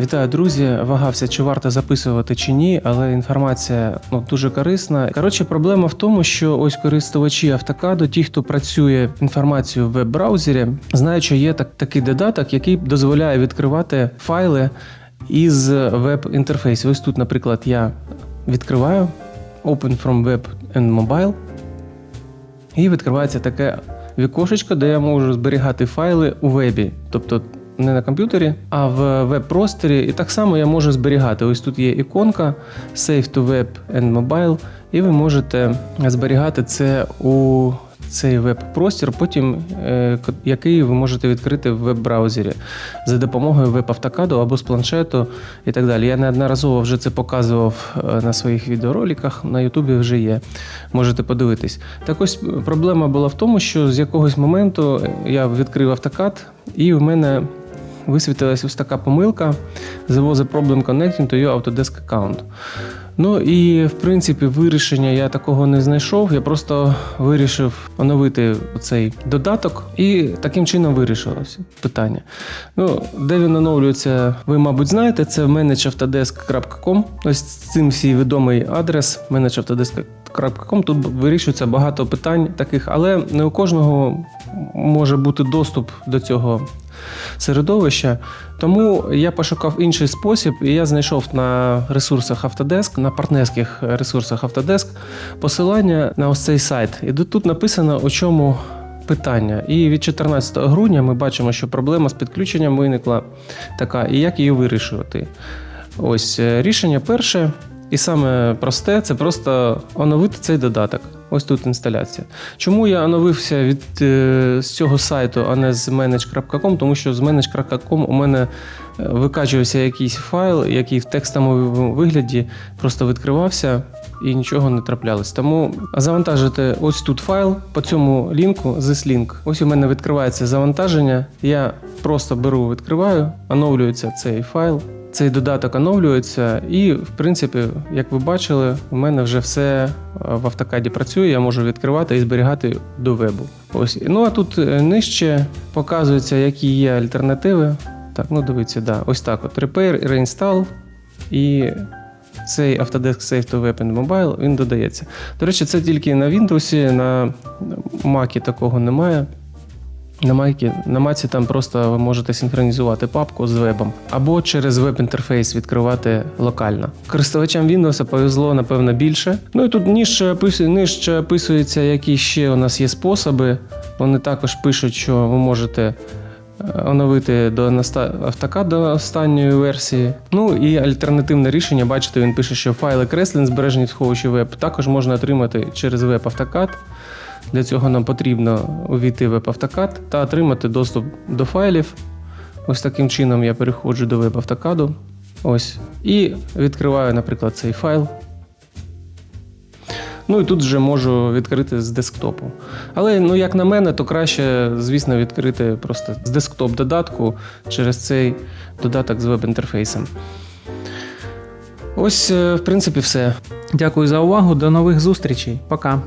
Вітаю, друзі. Вагався, чи варто записувати чи ні, але інформація ну, дуже корисна. Коротше, проблема в тому, що ось користувачі автокаду, ті, хто працює інформацію в веб-браузері, знають, що є так, такий додаток, який дозволяє відкривати файли із веб-інтерфейсу. Ось тут, наприклад, я відкриваю Open from Web and Mobile. І відкривається таке вікошечко, де я можу зберігати файли у вебі. Тобто не на комп'ютері, а в веб-просторі. І так само я можу зберігати. Ось тут є іконка Save to Web and Mobile, і ви можете зберігати це у цей веб-простір, потім е, який ви можете відкрити в веб-браузері за допомогою веб-автокаду або з планшету і так далі. Я неодноразово вже це показував е, на своїх відеороликах, на Ютубі вже є. Можете подивитись. Так ось проблема була в тому, що з якогось моменту я відкрив автокад, і в мене висвітилась ось така помилка. A problem connecting to your Autodesk account. Ну і в принципі вирішення я такого не знайшов. Я просто вирішив оновити цей додаток, і таким чином вирішилось питання. Ну, де він оновлюється, ви, мабуть, знаєте, це manageautodesk.com. Ось цим всі відомий адрес manageautodesk.com. Тут вирішується багато питань таких, але не у кожного може бути доступ до цього середовища. Тому я пошукав інший спосіб, і я знайшов на ресурсах Autodesk, на партнерських ресурсах Autodesk посилання на ось цей сайт. І тут написано, у чому питання. І від 14 грудня ми бачимо, що проблема з підключенням виникла така, і як її вирішувати. Ось е, рішення перше. І саме просте це просто оновити цей додаток. Ось тут інсталяція. Чому я оновився від е, з цього сайту, а не з manage.com? Тому що з manage.com у мене е, викачувався якийсь файл, який в текстовому вигляді просто відкривався і нічого не траплялось. Тому завантажити ось тут файл по цьому лінку, this link. Ось у мене відкривається завантаження. Я просто беру, відкриваю, оновлюється цей файл. Цей додаток оновлюється, і, в принципі, як ви бачили, у мене вже все е, в автокаді працює, я можу відкривати і зберігати до вебу. Ось. Ну а тут е, нижче показується, які є альтернативи. Так, ну дивіться, да, ось так: от Repair, Reinstall і цей Autodesk Save to and Mobile він додається. До речі, це тільки на Windows, на Mac такого немає. На Макі, на Маці там просто ви можете синхронізувати папку з вебом або через веб-інтерфейс відкривати локально. Користувачам Windows повезло, напевно, більше. Ну і тут опису- нижче описується, які ще у нас є способи. Вони також пишуть, що ви можете е, оновити до автокад до останньої версії. Ну і альтернативне рішення, бачите, він пише, що файли креслень збережені в сховищі веб також можна отримати через веб-автокад. Для цього нам потрібно увійти в веб-автокад та отримати доступ до файлів. Ось таким чином я переходжу до веб-автокаду. Ось. І відкриваю, наприклад, цей файл. Ну і тут вже можу відкрити з десктопу. Але, ну, як на мене, то краще, звісно, відкрити просто з десктоп додатку через цей додаток з веб-інтерфейсом. Ось, е, в принципі, все. Дякую за увагу. До нових зустрічей. Пока.